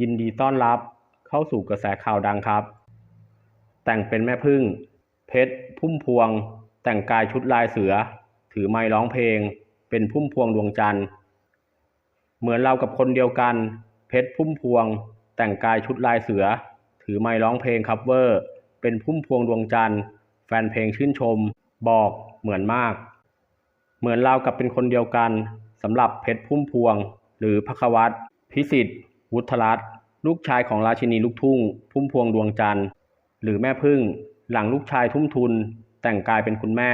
ยินดีต้อนรับเข้าสู่กระแสข่าวดังครับ แต่งเป็นแม่พึ่ง เพชรพุ่มพวง แต่งกายชุดลายเสือ ถือไมค์ร้องเพลง เป็นพุ่มพวงดวงจันทร์ เหมือนเรากับคนเดียวกัน เพชรพุ่มพวง แต่งกายชุดลายเสือ ถือไมค์ร้องเพลงคัฟเวอร์ เป็นพุ่มพวงดวงจันทร์ แฟนเพลงชื่นชม บอกเหมือนมาก เหมือนเรากับเป็นคนเดียวกันสำหรับเพชรพุ่มพวง หรือพควัตพิสิทธิ์ วุฒรัตน์ลูกชายของราชินีลูกทุ่ง พุ่มพวงดวงจันทร์ หรือแม่พึ่ง หลังลูกชายทุ่มทุน แต่งกายเป็นคุณแม่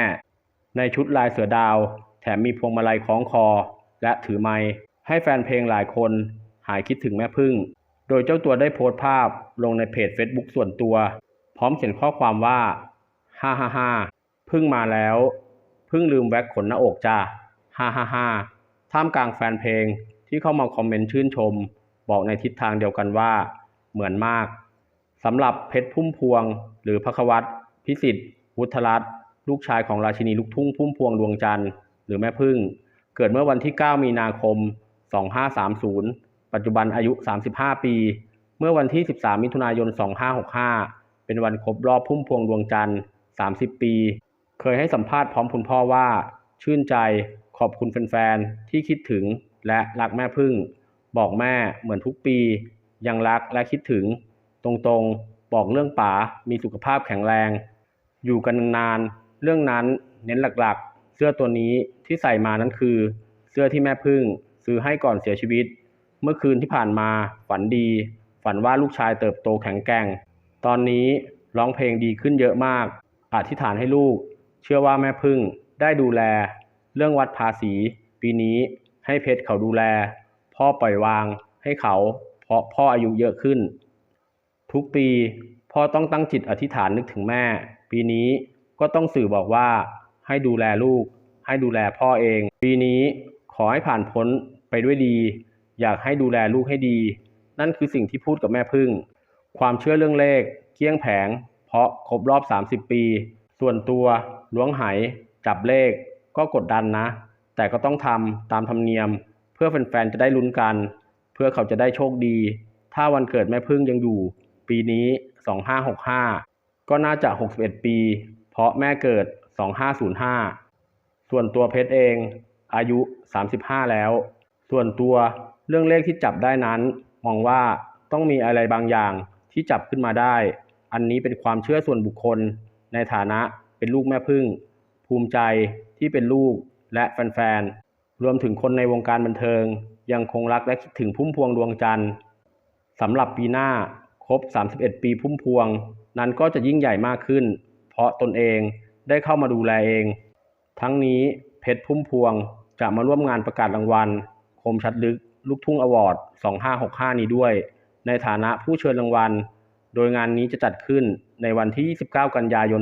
ในชุดลายเสือดาว แถมมีพวงมาลัยคล้องคอ และถือไมค์ให้แฟนเพลงหลายคนหายคิดถึงแม่พึ่ง โดยเจ้าตัวได้โพสต์ภาพลงในเพจ Facebook ส่วนตัว พร้อมเขียนข้อความว่าฮ่าฮ่าฮ่าพึ่งมาแล้ว พึ่งลืมแว็กขนหน้าอกจ้าฮ่าฮ่าฮ่าท่ามกลางแฟนเพลงที่เข้ามาคอมเมนต์ชื่นชม บอกในทิศทางเดียวกันว่าเหมือนมากสำหรับเพชรพุ่มพวง หรือพควัตพิสิทธิ์วุฒรัตน์ลูกชายของราชินีลูกทุ่งพุ่มพวงดวงจันทร์หรือแม่พึ่ง เกิดเมื่อวันที่ 9 มีนาคม 2530 ปัจจุบันอายุ 35 ปี เมื่อวันที่ 13 มิถุนายน 2565 เป็นวันครบรอบพุ่มพวงดวงจันทร์ 30 ปี เคยให้สัมภาษณ์พร้อมคุณพ่อว่า ชื่นใจขอบคุณแฟนๆที่คิดถึงและรักแม่พึ่ง บอกแม่เหมือนทุกปี ยังรักและคิดถึง ตรงๆ บอกเรื่องป๋ามีสุขภาพแข็งแรง อยู่กันนานเรื่องนั้นเน้นหลักๆ เสื้อตัวนี้ที่ใส่มานั้นคือ เสื้อที่แม่พึ่ง ซื้อให้ก่อนเสียชีวิต เมื่อคืนที่ผ่านมาฝันดี ฝันว่าลูกชายเติบโตแข็งแกร่ง ตอนนี้ร้องเพลงดีขึ้นเยอะมาก อธิษฐานให้ลูก เชื่อว่าแม่พึ่งได้ดูแล เรื่องวัดภาษี ปีนี้ให้เพชรเขาดูแล พ่อปล่อยวางให้เขา เพราะพ่ออายุเยอะขึ้น ทุกปีพ่อต้องตั้งจิตอธิษฐานนึกถึงแม่ ปีนี้ก็ต้องสื่อบอกว่าให้ดูแลลูก ให้ดูแลพ่อเอง ปีนี้ขอให้ผ่านพ้นไปด้วยดี อยากให้ดูแลลูกให้ดี นั่นคือสิ่งที่พูดกับแม่พึ่ง ความเชื่อเรื่องเลขเกี้ยงแผง เพราะครบรอบ 30 ปี ส่วนตัวล้วงไหจับเลขก็กดดันนะ แต่ก็ต้องทำตามธรรมเนียม พื่อแฟนๆจะได้ลุ้นกัน เพื่อเขาจะได้โชคดี ถ้าวันเกิดแม่พึ่งยังอยู่ ปีนี้ 2565 ก็น่าจะ 61 ปี เพราะแม่เกิด 2505 ส่วนตัวเพชรเองอายุ 35 แล้ว ส่วนตัวเรื่องเลขที่จับได้นั้น มองว่าต้องมีอะไรบางอย่างที่จับขึ้นมาได้ อันนี้เป็นความเชื่อส่วนบุคคล ในฐานะเป็นลูกแม่พึ่ง ภูมิใจที่เป็นลูกและแฟนๆ รวมถึงคนในวงการบันเทิง ยังคงรักและคิดถึงพุ่มพวงดวงจันทร์สำหรับปีหน้าครบ 31 ปีพุ่มพวง นั้นก็จะยิ่งใหญ่มากขึ้น เพราะตนเองได้เข้ามาดูแลเอง ทั้งนี้เพชรพุ่มพวงจะมาร่วมงานประกาศรางวัล คมชัดลึก ลูกทุ่งอวอร์ด 2565 นี้ด้วย ในฐานะผู้เชิญรางวัล โดยงานนี้จะจัดขึ้นในวันที่ 29 กันยายน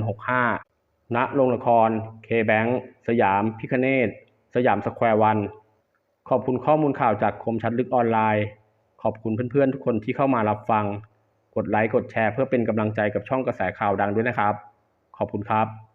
65 ณ โรงละครเคแบงสยาม พิคเนต สยามสแควร์วัน ขอบคุณข้อมูลข่าวจากคมชัดลึกออนไลน์ ขอบคุณเพื่อนๆ ทุกคนที่เข้ามารับฟัง กดไลค์ กดแชร์เพื่อเป็นกำลังใจกับช่องกระแสข่าวดังด้วยนะครับ ขอบคุณครับ